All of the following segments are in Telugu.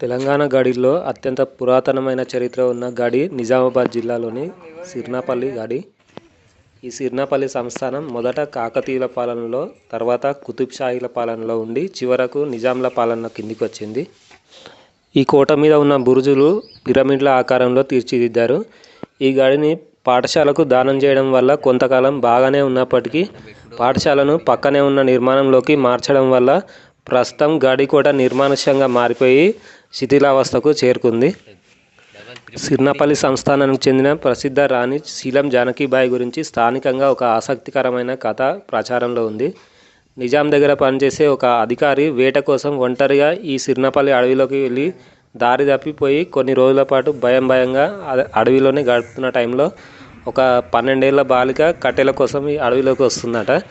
తెలంగాణ గడిలో అత్యంత పురాతనమైన చరిత్ర ఉన్న గడి నిజామాబాద్ జిల్లాలోని సిర్నాపల్లి గడి. ఈ సిర్నాపల్లి సంస్థానం మొదట కాకతీయుల పాలనలో తర్వాత కుతుబ్షాహీల పాలనలో ఉండి చివరకు నిజాంల పాలన కిందికి వచ్చింది ఈ కోట మీద ఉన్న బురుజులు పిరమిడ్ల ఆకారంలో తీర్చిదిద్దారు. ఈ గడిని పాఠశాలకు దానం చేయడం వల్ల కొంతకాలం బాగానే ఉన్నప్పటికీ పాఠశాలను పక్కనే ఉన్న నిర్మాణంలోకి మార్చడం వల్ల ప్రస్తుతం గడి కూడా నిర్మానుష్యంగా మారిపోయి శిథిలావస్థకు చేరుకుంది. సిర్నాపల్లి సంస్థానానికి చెందిన ప్రసిద్ధ రాణి శీలం జానకీబాయి గురించి స్థానికంగా ఒక ఆసక్తికరమైన కథ ప్రచారంలో ఉంది. నిజాం దగ్గర పనిచేసే ఒక అధికారి వేట కోసం ఒంటరిగా ఈ సిర్నాపల్లి అడవిలోకి వెళ్ళి దారి తప్పిపోయి కొన్ని రోజుల పాటు భయం భయంగా అడ- అడవిలోనే గడుపుతున్న టైంలో ఒక పన్నెండేళ్ళ బాలిక కట్టెల కోసం ఈ అడవిలోకి వస్తుందట.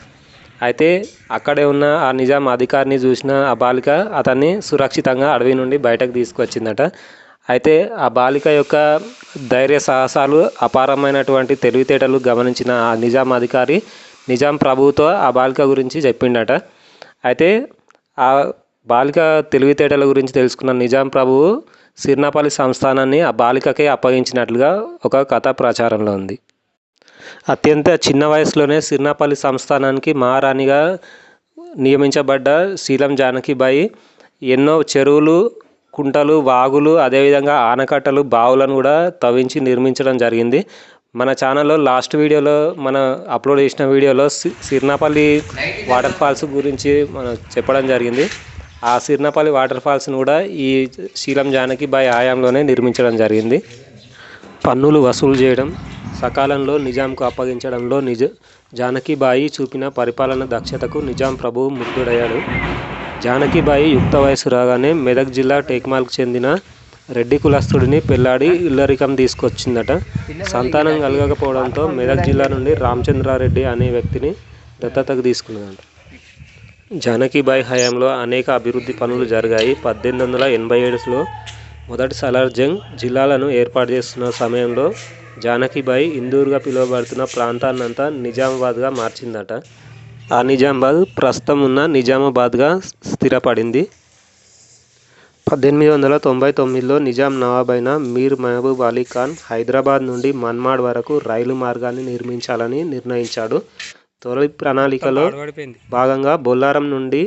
అయితే అక్కడే ఉన్న ఆ నిజాం అధికారిని చూసిన ఆ బాలిక అతన్ని సురక్షితంగా అడవి నుండి బయటకు తీసుకొచ్చిందట. అయితే ఆ బాలిక యొక్క ధైర్య సాహసాలు అపారమైనటువంటి తెలివితేటలు గమనించిన ఆ నిజాం అధికారి నిజాం ప్రభువుతో ఆ బాలిక గురించి చెప్పిండట. అయితే ఆ బాలిక తెలివితేటల గురించి తెలుసుకున్న నిజాం ప్రభువు సిర్నాపల్లి సంస్థానాన్ని ఆ బాలికకే అప్పగించినట్లుగా ఒక కథ ప్రచారంలో ఉంది. అత్యంత చిన్న వయసులోనే సిర్నాపల్లి సంస్థానానికి మహారాణిగా నియమించబడ్డ శీలం జానకిబాయి ఎన్నో చెరువులు కుంటలు వాగులు అదేవిధంగా ఆనకట్టలు బావులను కూడా తవ్వించి నిర్మించడం జరిగింది. మన ఛానల్లో లాస్ట్ వీడియోలో మన అప్లోడ్ చేసిన వీడియోలో సి- సిర్నాపల్లి వాటర్ ఫాల్స్ గురించి మనం చెప్పడం జరిగింది. ఆ సిర్నాపల్లి వాటర్ ఫాల్స్ను కూడా ఈ శీలం జానకిబాయి ఆయాంలోనే నిర్మించడం జరిగింది. పన్నులు వసూలు చేయడం సకాలంలో నిజాంకు అప్పగించడంలో నిజ జానకిబాయి చూపిన పరిపాలన దక్షతకు నిజాం ప్రభువు ముగ్ధుడయ్యాడు. జానకిబాయి యుక్త వయసు రాగానే మెదక్ జిల్లా టేక్మాల్కు చెందిన రెడ్డి కులస్తుడిని పెళ్ళాడి ఇల్లరికం తీసుకొచ్చిందట. సంతానం కలగకపోవడంతో మెదక్ జిల్లా నుండి రామచంద్రారెడ్డి అనే వ్యక్తిని దత్తతకు తీసుకున్నదంట. జానకీబాయి హయాంలో అనేక అభివృద్ధి పనులు జరిగాయి. పద్దెనిమిది వందల ఎనభై ఏడులో మొదటి సలార్ జంగ్ జిల్లాలను ఏర్పాటు చేస్తున్న సమయంలో జానకిబాయి ఇందూరుగా పిలువబడుతున్న ప్రాంతాన్నంతా నిజామాబాద్గా మార్చిందట. ఆ నిజామాబాద్ ప్రస్తుతం ఉన్న నిజామాబాద్గా స్థిరపడింది. పద్దెనిమిది వందల తొంభై తొమ్మిదిలో నిజాం నవాబైన మీర్ మహబూబ్ అలీ ఖాన్ హైదరాబాద్ నుండి మన్మాడ్ వరకు రైలు మార్గాన్ని నిర్మించాలని నిర్ణయించాడు. తొలి ప్రణాళికలో భాగంగా బొల్లారం నుండి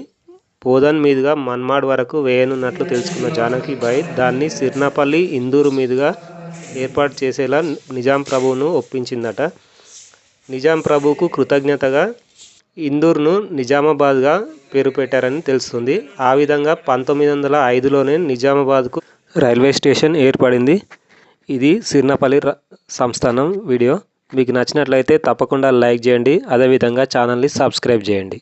బోధన్ మీదుగా మన్మాడ్ వరకు వేయనున్నట్లు తెలుసుకున్న జానకిబాయి దాన్ని సిర్నాపల్లి ఇందూరు మీదుగా ఏర్పాటు చేసేలా నిజాం ప్రభువును ఒప్పించిందట. నిజాం ప్రభువుకు కృతజ్ఞతగా ఇందూర్ను నిజామాబాద్గా పేరు పెట్టారని తెలుస్తుంది. ఆ విధంగా పంతొమ్మిది వందల ఐదులోనే నిజామాబాద్కు రైల్వే స్టేషన్ ఏర్పడింది. ఇది సిర్నపల్లి సంస్థానం వీడియో. మీకు నచ్చినట్లయితే తప్పకుండా లైక్ చేయండి. అదేవిధంగా ఛానల్ని సబ్స్క్రైబ్ చేయండి.